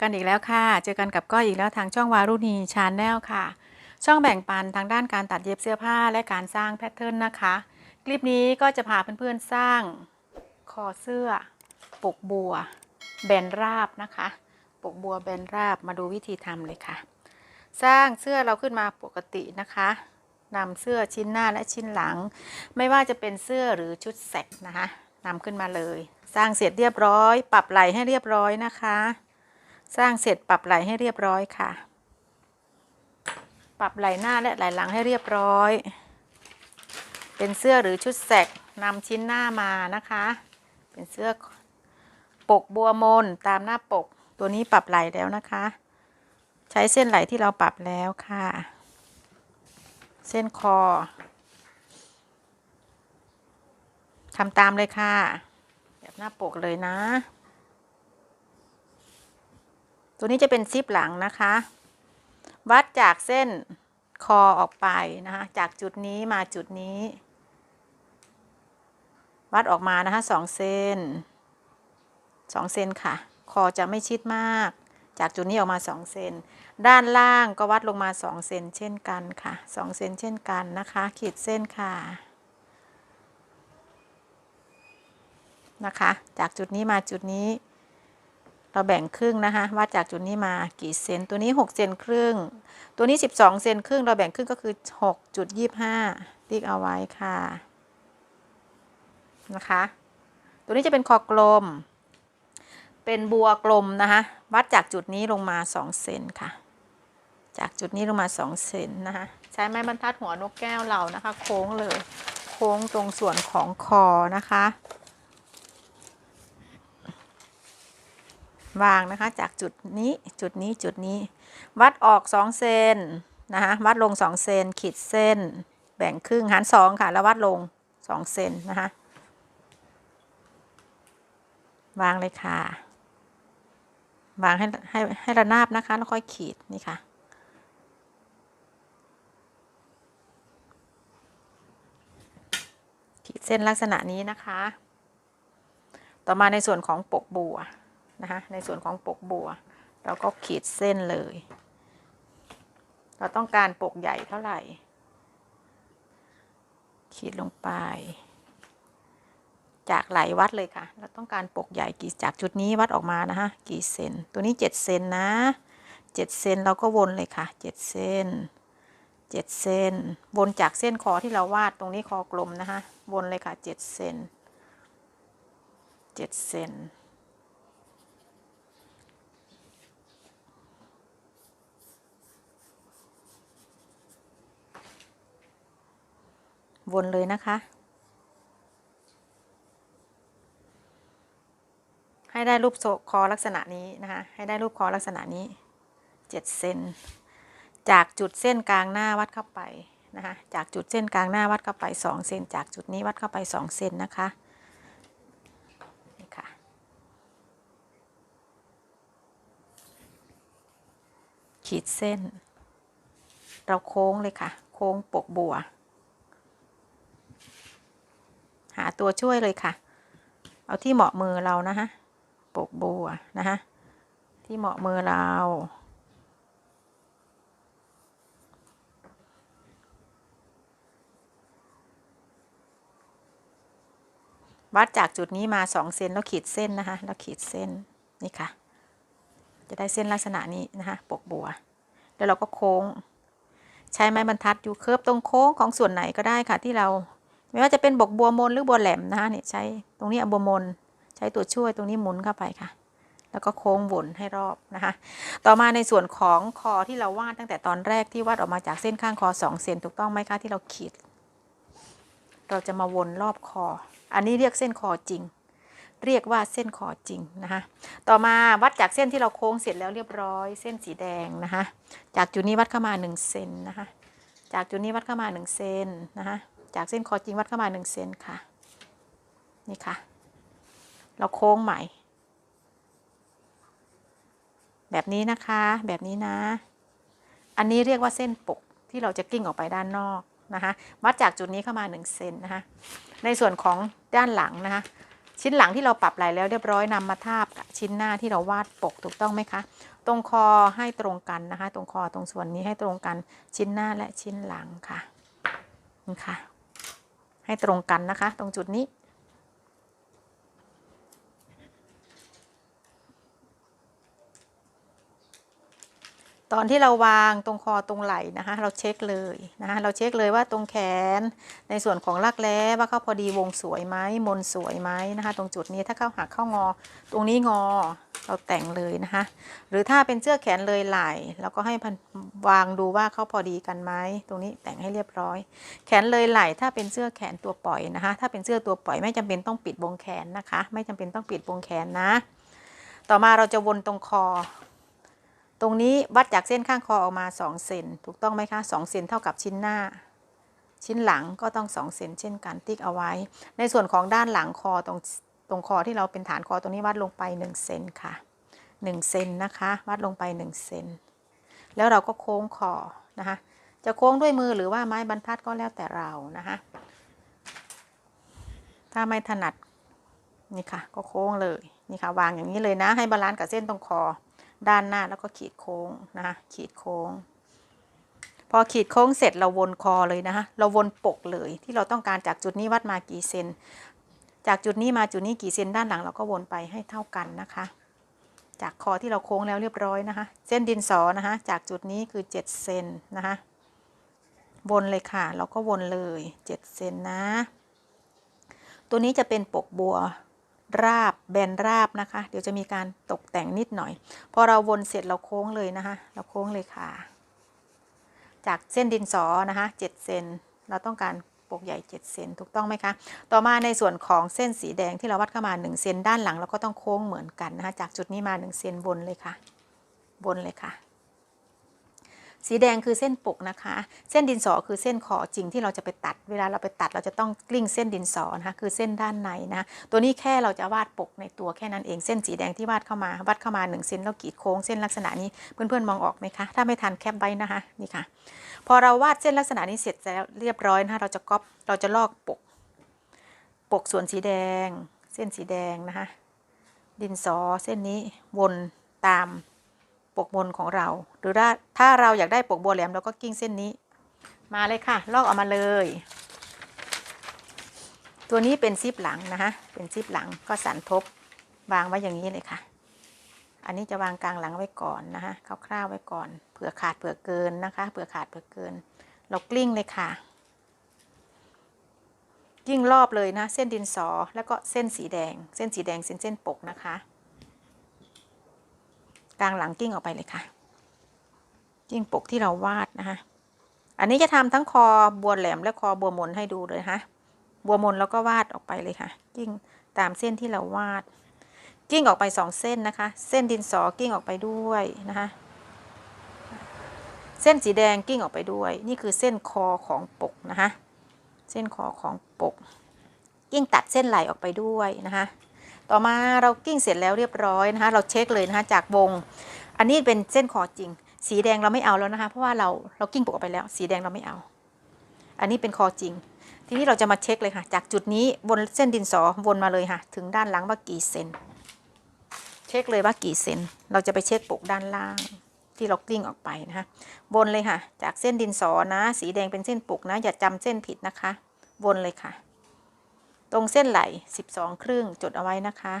กันอีกแล้วค่ะ เจอกันกับก้อยอีกแล้วทางช่องวารุณีชาแนลค่ะ ช่องแบ่งปันทางด้านการตัดเย็บเสื้อผ้าและการสร้างแพทเทิร์นนะคะ คลิปนี้ก็จะพาเพื่อนๆสร้างคอเสื้อปกบัว แบนราบนะคะ ปกบัวแบนราบมาดูวิธีทำเลยค่ะ สร้างเสื้อเราขึ้นมาปกตินะคะนำเสื้อชิ้นหน้าและชิ้นหลัง ไม่ว่าจะเป็นเสื้อหรือชุดแสกนะคะนำขึ้นมาเลย สร้างเสร็จเรียบร้อย ปรับไหลให้เรียบร้อยนะคะ สร้างเสร็จปรับไหลให้เรียบร้อยค่ะ ปรับไหลหน้าและไหลหลังให้เรียบร้อย เป็นเสื้อหรือชุดแสกนำชิ้นหน้ามานะคะ เป็นเสื้อปกบัวมนตามหน้าปก ตัวนี้ปรับไหลแล้วนะคะ ใช้เส้นไหลที่เราปรับแล้วค่ะ เส้นคอทำตามเลยค่ะ แบบหน้าปกเลยนะ ตัวนี้จะเป็นซิปหลังนะคะ วัดจากเส้นคอออกไปนะคะ จากจุดนี้มาจุดนี้ วัดออกมานะคะสองเซนสองเซนค่ะ คอจะไม่ชิดมาก จากจุดนี้ออกมาสองเซน ด้านล่างก็วัดลงมาสองเซนเช่นกันค่ะสองเซนเช่นกันนะคะ ขีดเส้นค่ะนะคะ จากจุดนี้มาจุดนี้ เราแบ่งครึ่งนะคะวัดจากจุดนี้มากี่เซนตัวนี้ 6 เซนครึ่ง ตัวนี้ 12 เซนครึ่ง เราแบ่งครึ่งก็คือ 6.25ติ๊กเอาไว้ค่ะนะคะ ตัวนี้จะเป็นคอกลม เป็นบัวกลมนะคะวัดจากจุดนี้ลงมา 2 เซนค่ะ จากจุดนี้ลงมา 2 เซนนะคะใช้ไม้บรรทัดหัวนกแก้วเรานะคะ โค้งเลย โค้งตรงส่วนของคอนะคะ วางนะคะ จากจุดนี้จุดนี้จุดนี้ วัดออก2เซนนะคะวัดลง2เซนขีดเส้น แบ่งครึ่งหาร2ค่ะ แล้ววัดลง2เซนนะคะ วางเลยค่ะ วางให้ให้ให้ระนาบนะคะ แล้วค่อยขีดนี่ค่ะขีดเส้นลักษณะนี้นะคะ ต่อมาในส่วนของปกบัว นะคะในส่วนของปกบัว เราก็ขีดเส้นเลย เราต้องการปกใหญ่เท่าไหร่ ขีดลงไป จากไหลวัดเลยค่ะ เราต้องการปกใหญ่กี่จากจุดนี้วัดออกมานะคะกี่เซนตัวนี้ 7 เซนนะ 7 เซนเราก็วนเลยค่ะ 7 เซน7เซนวนจากเส้นคอที่เราวาดตรงนี้คอกลมนะคะวนเลยค่ะ7เซน7เซน วนเลยนะคะ ให้ได้รูปคอลักษณะนี้นะคะ ให้ได้รูปคอลักษณะนี้7เซนจากจุดเส้นกลางหน้าวัดเข้าไปนะคะจากจุดเส้นกลางหน้าวัดเข้าไป2เซนจากจุดนี้วัดเข้าไป2เซนนะคะนี่ค่ะขีดเส้น เราโค้งเลยค่ะ โค้งปกบัว หาตัวช่วยเลยค่ะ เอาที่เหมาะมือเรานะคะปกบัวนะคะที่เหมาะมือเราวัดจากจุดนี้มา2เซนแล้วขีดเส้นนะคะ แล้วขีดเส้นนี่ค่ะ จะได้เส้นลักษณะนี้นะคะ ปกบัว แล้วเราก็โค้ง ใช้ไม้บรรทัดอยู่เคิร์ฟตรงโค้งของส่วนไหนก็ได้ค่ะที่เรา ไม่ว่าจะเป็นบกบัวมนหรือบัวแหลมนะคะเนี่ยใช้ตรงนี้บัวมนใช้ตัวช่วยตรงนี้หมุนเข้าไปค่ะ แล้วก็โค้งวนให้รอบนะคะ ต่อมาในส่วนของคอที่เราวาดตั้งแต่ตอนแรกที่วาดออกมาจากเส้นข้างคอ2เซนถูกต้องไหมคะที่เราขีด เราจะมาวนรอบคอ อันนี้เรียกเส้นคอจริง เรียกว่าเส้นคอจริงนะคะต่อมาวัดจากเส้นที่เราโค้งเสร็จแล้วเรียบร้อย เส้นสีแดงนะคะจากจุดนี้วัดเข้ามา1เซนนะคะจากจุดนี้วัดเข้ามา1เซนนะคะ จากเส้นคอจริงวัดเข้ามา1เซนค่ะ นี่ค่ะ เราโค้งใหม่ แบบนี้นะคะ แบบนี้นะ อันนี้เรียกว่าเส้นปกที่เราจะกิ้งออกไปด้านนอกนะคะวัดจากจุดนี้เข้ามา1เซนนะคะ ในส่วนของด้านหลังนะคะ ชิ้นหลังที่เราปรับไหลแล้วเรียบร้อยนำมาทาบกับชิ้นหน้าที่เราวาดปกถูกต้องไหมคะ ตรงคอให้ตรงกันนะคะ ตรงคอตรงส่วนนี้ให้ตรงกันชิ้นหน้าและชิ้นหลังค่ะนี่ค่ะ ให้ตรงกันนะคะ ตรงจุดนี้ ตอนที่เราวางตรงคอตรงไหล่นะคะ เราเช็คเลยนะคะเราเช็คเลยว่าตรงแขนในส่วนของรักแร้ว่าเขาพอดีวงสวยไหมมนสวยไหมนะคะ ตรงจุดนี้ถ้าเข้าหักเข้างอ ตรงนี้งอเราแต่งเลยนะคะ หรือถ้าเป็นเสื้อแขนเลยไหล่เราก็ให้พันวางดูว่าเขาพอดีกันไหมตรงนี้แต่งให้เรียบร้อย แขนเลยไหล่ถ้าเป็นเสื้อแขนตัวปล่อยนะคะ ถ้าเป็นเสื้อตัวปล่อยไม่จำเป็นต้องปิดวงแขนนะคะ ไม่จำเป็นต้องปิดวงแขนนะ ต่อมาเราจะวนตรงคอ ตรงนี้วัดจากเส้นข้างคอออกมา 2 เซนถูกต้องไหมคะ2เซนเท่ากับชิ้นหน้า ชิ้นหลังก็ต้อง 2 เซนเช่นกันติ๊กเอาไว้ ในส่วนของด้านหลังคอตรงตรงคอที่เราเป็นฐานคอตรงนี้วัดลงไป 1 เซนค่ะ 1 เซนนะคะ วัดลงไป 1 เซนแล้วเราก็โค้งคอนะคะ จะโค้งด้วยมือหรือว่าไม้บรรทัดก็แล้วแต่เรานะคะ ถ้าไม่ถนัดนี่ค่ะ ก็โค้งเลยนี่ค่ะ วางอย่างนี้เลยนะ ให้บาลานซ์กับเส้นตรงคอ ด้านหน้าแล้วก็ขีดโค้งนะคะขีดโค้ง พอขีดโค้งเสร็จเราวนคอเลยนะคะเราวนปกเลยที่เราต้องการจากจุดนี้วัดมากี่เซนจากจุดนี้มาจุดนี้กี่เซนด้านหลังเราก็วนไปให้เท่ากันนะคะ จากคอที่เราโค้งแล้วเรียบร้อยนะคะ เส้นดินสอนะคะ จากจุดนี้คือ 7 เซนนะคะวนเลยค่ะ เราก็วนเลย 7 เซนนะ ตัวนี้จะเป็นปกบัว ราบแบนราบนะคะ เดี๋ยวจะมีการตกแต่งนิดหน่อย พอเราวนเสร็จเราโค้งเลยนะคะ เราโค้งเลยค่ะ จากเส้นดินสอนะคะ7เซนเราต้องการปกใหญ่ 7 เซนถูกต้องไหมคะ ต่อมาในส่วนของเส้นสีแดงที่เราวัดเข้ามา 1 เซนด้านหลังเราก็ต้องโค้งเหมือนกันนะคะ จากจุดนี้มา 1 เซนวนเลยค่ะ วนเลยค่ะ สีแดงคือเส้นปกนะคะ เส้นดินสอคือเส้นขอจริงที่เราจะไปตัด เวลาเราไปตัดเราจะต้องกลิ้งเส้นดินสอนะคะคือเส้นด้านในนะตัวนี้แค่เราจะวาดปกในตัวแค่นั้นเองเส้นสีแดงที่วาดเข้ามาวัดเข้ามา1เซนแล้วกรีดโค้งเส้นลักษณะนี้เพื่อนๆมองออกไหมคะถ้าไม่ทันแคปไว้นะคะนี่ค่ะ พอเราวาดเส้นลักษณะนี้เสร็จแล้วเรียบร้อยนะคะเราจะก๊อปเราจะลอกปก ปกส่วนสีแดง เส้นสีแดงนะคะดินสอเส้นนี้วนตาม ปกบนของเรา หรือถ้าเราอยากได้ปกบัวแหลมเราก็กิ้งเส้นนี้ มาเลยค่ะ ลอกออกมาเลย ตัวนี้เป็นซิปหลังนะคะเป็นซิปหลังก็สันทบวางไว้อย่างนี้เลยค่ะ อันนี้จะวางกลางหลังไว้ก่อนนะคะคร่าวๆไว้ก่อนเผื่อขาดเผื่อเกินนะคะเผื่อขาดเผื่อเกิน เรากลิ้งเลยค่ะยิ่งรอบเลยนะ เส้นดินสอแล้วก็เส้นสีแดง เส้นสีแดงเส้นเส้นปกนะคะ กลางหลังกิ้งออกไปเลยค่ะ กิ้งปกที่เราวาดนะคะ อันนี้จะทำทั้งคอบัวแหลมและคอบัวมนให้ดูเลยนะคะบัวมนแล้วก็วาดออกไปเลยค่ะ กิ้งตามเส้นที่เราวาด กิ้งออกไปสองเส้นนะคะ เส้นดินสอกิ้งออกไปด้วยนะคะ เส้นสีแดงกิ้งออกไปด้วย นี่คือเส้นคอของปกนะคะ เส้นคอของปก กิ้งตัดเส้นไหลออกไปด้วยนะคะ ต่อมาเรากิ้งเสร็จแล้วเรียบร้อยนะคะ เราเช็คเลยนะคะจากวง อันนี้เป็นเส้นคอจริง สีแดงเราไม่เอาแล้วนะคะ เพราะว่าเราเรากิ้งปกออกไปแล้ว สีแดงเราไม่เอา อันนี้เป็นคอจริง ทีนี้เราจะมาเช็คเลยค่ะ จากจุดนี้บนเส้นดินสอวนมาเลยค่ะ ถึงด้านหลังว่ากี่เซนเช็คเลยว่ากี่เซนเราจะไปเช็คปกด้านล่างที่เรากลิ้งออกไปนะคะวนเลยค่ะ จากเส้นดินสอนะ สีแดงเป็นเส้นปกนะ อย่าจำเส้นผิดนะคะ วนเลยค่ะ ตรงเส้นไหล่12 ครึ่งจดเอาไว้นะคะ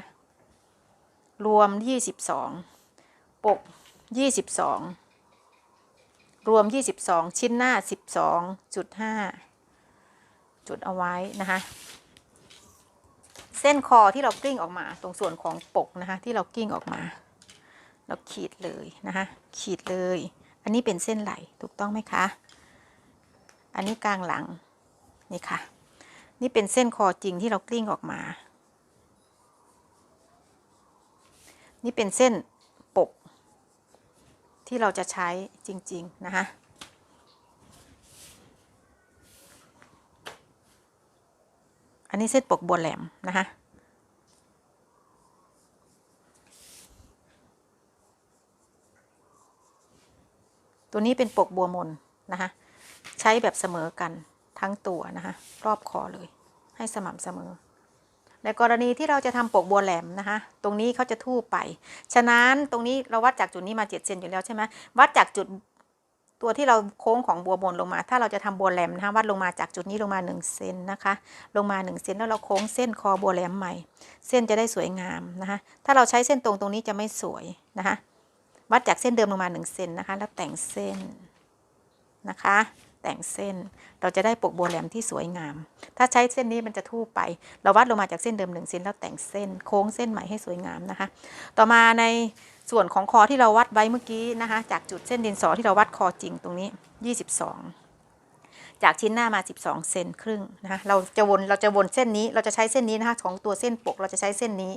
รวม 22 ปก 22 รวม 22 ชิ้นหน้า 12.5 จุดเอาไว้นะคะ เส้นคอที่เรากลิ้งออกมา ตรงส่วนของปกนะคะ ที่เรากลิ้งออกมา เราขีดเลยนะคะ ขีดเลย อันนี้เป็นเส้นไหลถูกต้องไหมคะ อันนี้กลางหลัง นี่ค่ะ นี่เป็นเส้นคอจริงที่เรากลิ้งออกมา นี่เป็นเส้นปก ที่เราจะใช้จริง ๆ นะคะอันนี้เส้นปกบัวแหลมนะคะตัวนี้เป็นปกบัวมนนะคะ ใช้แบบเสมอกัน ทั้งตัวนะคะรอบคอเลย ให้สม่ำเสมอ ในกรณีที่เราจะทำปกบัวแหลมนะคะ ตรงนี้เขาจะทู่ไป ฉะนั้นตรงนี้เราวัดจากจุดนี้มา7เซนอยู่แล้วใช่ไหมวัดจากจุดตัวที่เราโค้งของบัวบนลงมา ถ้าเราจะทำบัวแหลมนะคะวัดลงมาจากจุดนี้ลงมา1เซนนะคะ ลงมา1เซนแล้วเราโค้งเส้นคอบัวแหลมใหม่ เส้นจะได้สวยงามนะคะ ถ้าเราใช้เส้นตรงตรงนี้จะไม่สวยนะคะ วัดจากเส้นเดิมลงมา1เซนนะคะ แล้วแต่งเส้นนะคะ แต่งเส้น เราจะได้ปกบัวแหลมที่สวยงาม ถ้าใช้เส้นนี้มันจะทู่ไป เราวัดลงมาจากเส้นเดิม1เซนแล้วแต่งเส้น โค้งเส้นใหม่ให้สวยงามนะคะ ต่อมาในส่วนของคอที่เราวัดไว้เมื่อกี้นะคะ จากจุดเส้นดินสอที่เราวัดคอจริงตรงนี้ 22จากชิ้นหน้ามา 12 เซนครึ่งนะคะเราจะวนเราจะวนเส้นนี้เราจะใช้เส้นนี้นะคะของตัวเส้นปกเราจะใช้เส้นนี้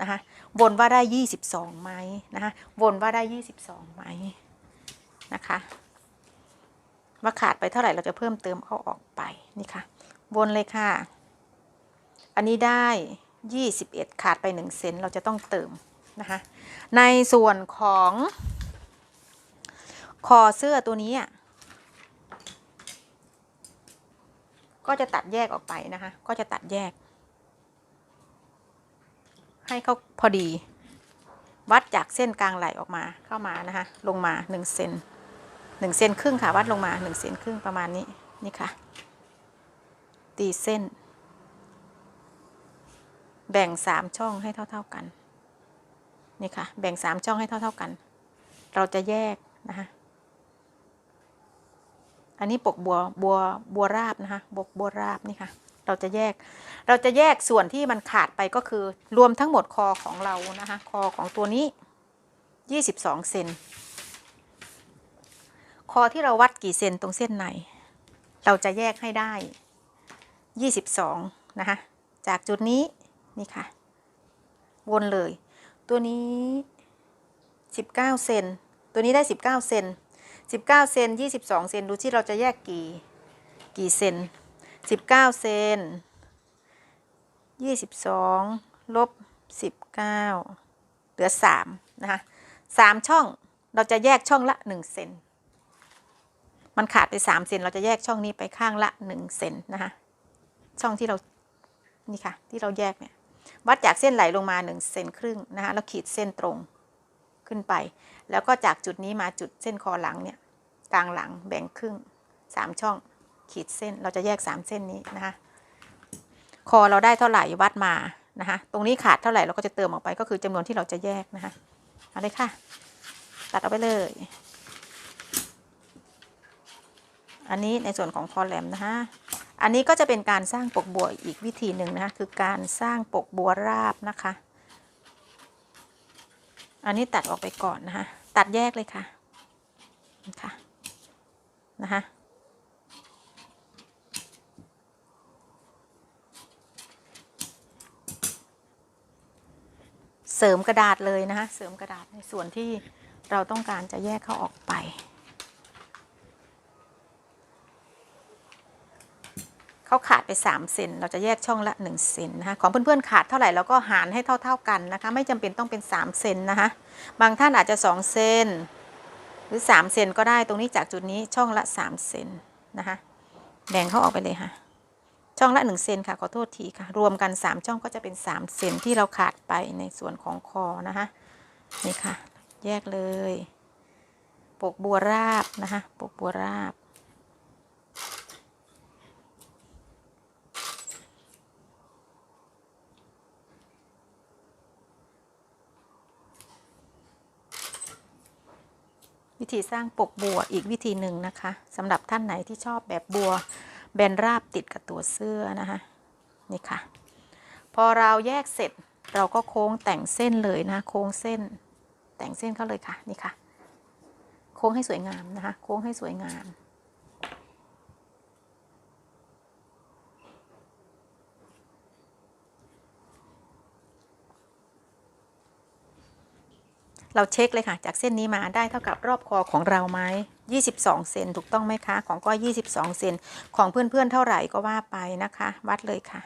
นะคะวนว่าได้ 22ไหมนะคะวนว่าได้ 22ไหมนะคะ ว่าขาดไปเท่าไหร่เราจะเพิ่มเติมเอาออกไปนี่ค่ะ วนเลยค่ะ อันนี้ได้ 21 ขาดไป 1 เซนเราจะต้องเติมนะคะในส่วนของคอเสื้อตัวนี้อะก็จะตัดแยกออกไปนะคะ ก็จะตัดแยก ให้เขาพอดี วัดจากเส้นกลางไหลออกมาเข้ามานะคะ ลงมา1เซน หนึ่งเซนครึ่งค่ะวัดลงมาหนึ่งเซนครึ่งประมาณนี้นี่ค่ะ ตีเส้น แบ่งสามช่องให้เท่า ๆกันนี่ค่ะ แบ่งสามช่องให้เท่า ๆกัน เราจะแยกนะคะอันนี้ปกบัวบัวบัวราบนะคะบกบัวราบนี่ค่ะ เราจะแยก เราจะแยกส่วนที่มันขาดไปก็คือ รวมทั้งหมดคอของเรานะคะ คอของตัวนี้ยี่สิบสองเซน คอที่เราวัดกี่เซนตรงเส้นในเราจะแยกให้ได้ 22 นะคะ จากจุดนี้นี่ค่ะ วนเลย ตัวนี้ 19 เซน ตัวนี้ได้ 19 เซน 19 เซน 22 เซน ดูที่เราจะแยกกี่ กี่เซน 19 เซน 22 ลบ 19 เหลือ 3 นะคะ 3 ช่อง เราจะแยกช่องละ 1 เซน มันขาดไป3เซนเราจะแยกช่องนี้ไปข้างละ1เซนนะคะ ช่องที่เรานี่ค่ะ ที่เราแยกเนี่ยวัดจากเส้นไหลลงมา1เซนครึ่งนะคะแล้วขีดเส้นตรงขึ้นไป แล้วก็จากจุดนี้มาจุดเส้นคอหลังเนี่ยกลางหลังแบ่งครึ่ง3ช่องขีดเส้นเราจะแยก3เส้นนี้นะคะคอเราได้เท่าไหร่วัดมานะคะตรงนี้ขาดเท่าไหร่เราก็จะเติมออกไปก็คือจำนวนที่เราจะแยกนะคะเอาเลยค่ะ ตัดเอาไปเลย อันนี้ในส่วนของคอแหลมนะคะอันนี้ก็จะเป็นการสร้างปกบัวอีกวิธีหนึ่งนะคะคือการสร้างปกบัวราบนะคะ อันนี้ตัดออกไปก่อนนะคะตัดแยกเลยค่ะนะคะนะคะเสริมกระดาษเลยนะคะเสริมกระดาษในส่วนที่เราต้องการจะแยกเขาออกไป เขาขาดไป3เซนเราจะแยกช่องละ1เซนนะคะของเพื่อนๆขาดเท่าไหร่เราก็หารให้เท่า ๆกันนะคะ ไม่จำเป็นต้องเป็น3เซนนะคะบางท่านอาจจะ2เซนหรือ3เซนก็ได้ตรงนี้จากจุดนี้ช่องละ3เซนนะคะแบ่งเขาออกไปเลยค่ะ ช่องละ1เซนค่ะขอโทษทีค่ะ รวมกัน 3 ช่องก็จะเป็น3เซนที่เราขาดไปในส่วนของคอนะคะนี่ค่ะ แยกเลย ปกบัวราบนะคะปกบัวราบ วิธีสร้างปกบัวอีกวิธีหนึ่งนะคะสำหรับท่านไหนที่ชอบแบบบัวแบนราบติดกับตัวเสื้อนะคะนี่ค่ะ พอเราแยกเสร็จเราก็โค้งแต่งเส้นเลยนะ โค้งเส้น แต่งเส้นเข้าเลยค่ะนี่ค่ะ โค้งให้สวยงามนะคะ โค้งให้สวยงาม เราเช็คเลยค่ะ จากเส้นนี้มาได้เท่ากับรอบคอของเราไหม22 เซนถูกต้องไหมคะ ของก้อย22 เซนของเพื่อนๆเท่าไหร่ก็ว่าไปนะคะ วัดเลยค่ะ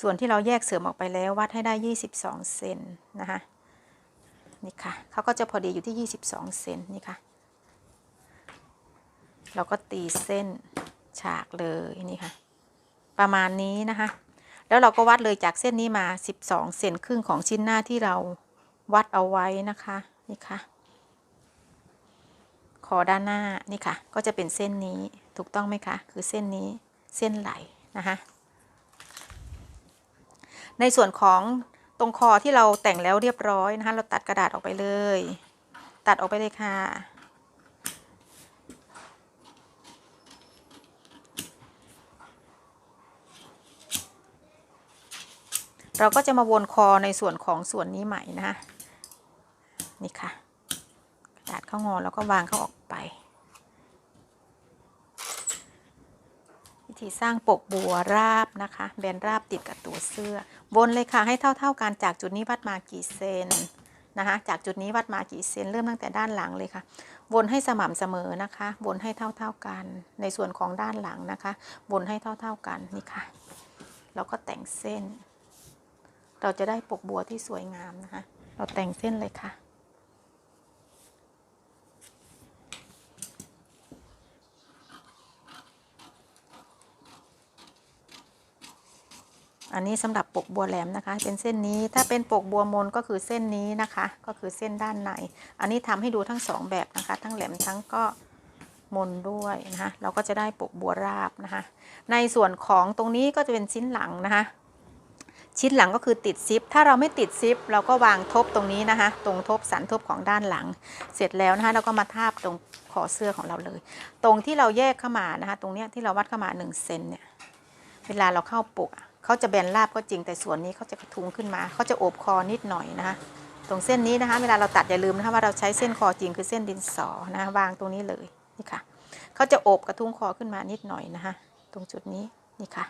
ส่วนที่เราแยกเสริมออกไปแล้ววัดให้ได้ 22 เซนนะคะนี่ค่ะเขาก็จะพอดีอยู่ที่ 22 เซนนี่ค่ะ เราก็ตีเส้นฉากเลยนี่ค่ะ ประมาณนี้นะคะ แล้วเราก็วัดเลยจากเส้นนี้มา 12 เซนครึ่งของชิ้นหน้าที่เรา วัดเอาไว้นะคะนี่ค่ะคอด้านหน้านี่ค่ะ ก็จะเป็นเส้นนี้ถูกต้องไหมคะคือเส้นนี้เส้นไหลนะคะในส่วนของตรงคอที่เราแต่งแล้วเรียบร้อยนะคะเราตัดกระดาษออกไปเลย ตัดออกไปเลยค่ะ เราก็จะมาวนคอในส่วนของส่วนนี้ใหม่นะคะ นี่ค่ะ กระดาษเข้างอแล้วก็วางเขาออกไป วิธีสร้างปกบัวราบนะคะ แบนราบติดกับตัวเสื้อ วนเลยค่ะให้เท่า ๆกันจากจุดนี้วัดมากี่เซนนะคะ จากจุดนี้วัดมากี่เซนเริ่มตั้งแต่ด้านหลังเลยค่ะ วนให้สม่ำเสมอนะคะ วนให้เท่า ๆกัน ในส่วนของด้านหลังนะคะ วนให้เท่า ๆกันนี่ค่ะ แล้วก็แต่งเส้น เราจะได้ปกบัวที่สวยงามนะคะ เราแต่งเส้นเลยค่ะ อันนี้สำหรับปกบัวแหลมนะคะ เป็นเส้นนี้ถ้าเป็นปกบัวมนก็คือเส้นนี้นะคะ ก็คือเส้นด้านใน อันนี้ทำให้ดูทั้งสองแบบนะคะ ทั้งแหลมทั้งก็มนด้วยนะคะเราก็จะได้ปกบัวราบนะคะ ในส่วนของตรงนี้ก็จะเป็นชิ้นหลังนะคะ ชิ้นหลังก็คือติดซิป ถ้าเราไม่ติดซิป เราก็วางทบตรงนี้นะคะ ตรงทบสันทบของด้านหลัง เสร็จแล้วนะคะเราก็มาทาบตรงคอเสื้อของเราเลย ตรงที่เราแยกเข้ามานะคะ ตรงเนี้ยที่เราวัดเข้ามา1เซนเนี่ย เวลาเราเข้าปกอะ เขาจะแบนราบก็จริงแต่ส่วนนี้เขาจะกระทุงขึ้นมาเขาจะโอบคอนิดหน่อยนะคะตรงเส้นนี้นะคะ เวลาเราตัดอย่าลืมนะคะว่าเราใช้เส้นคอจริงคือเส้นดินสอนะะวางตรงนี้เลยนี่ค่ะเขาจะโอบกระทุ้งคอขึ้นมานิดหน่อยนะคะตรงจุดนี้นี่ค่ะ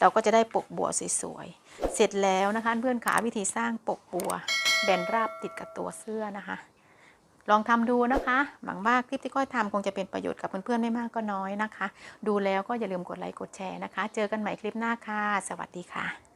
เราก็จะได้ปกบัวสวยๆเสร็จแล้วนะคะเพื่อนขาวิธีสร้างปกบัว แบนราบติดกับตัวเสื้อนะคะ ลองทำดูนะคะ หวังว่าคลิปที่ก้อยทำคงจะเป็นประโยชน์กับเพื่อนๆไม่มากก็น้อยนะคะ ดูแล้วก็อย่าลืมกดไลค์กดแชร์นะคะ เจอกันใหม่คลิปหน้าค่ะ สวัสดีค่ะ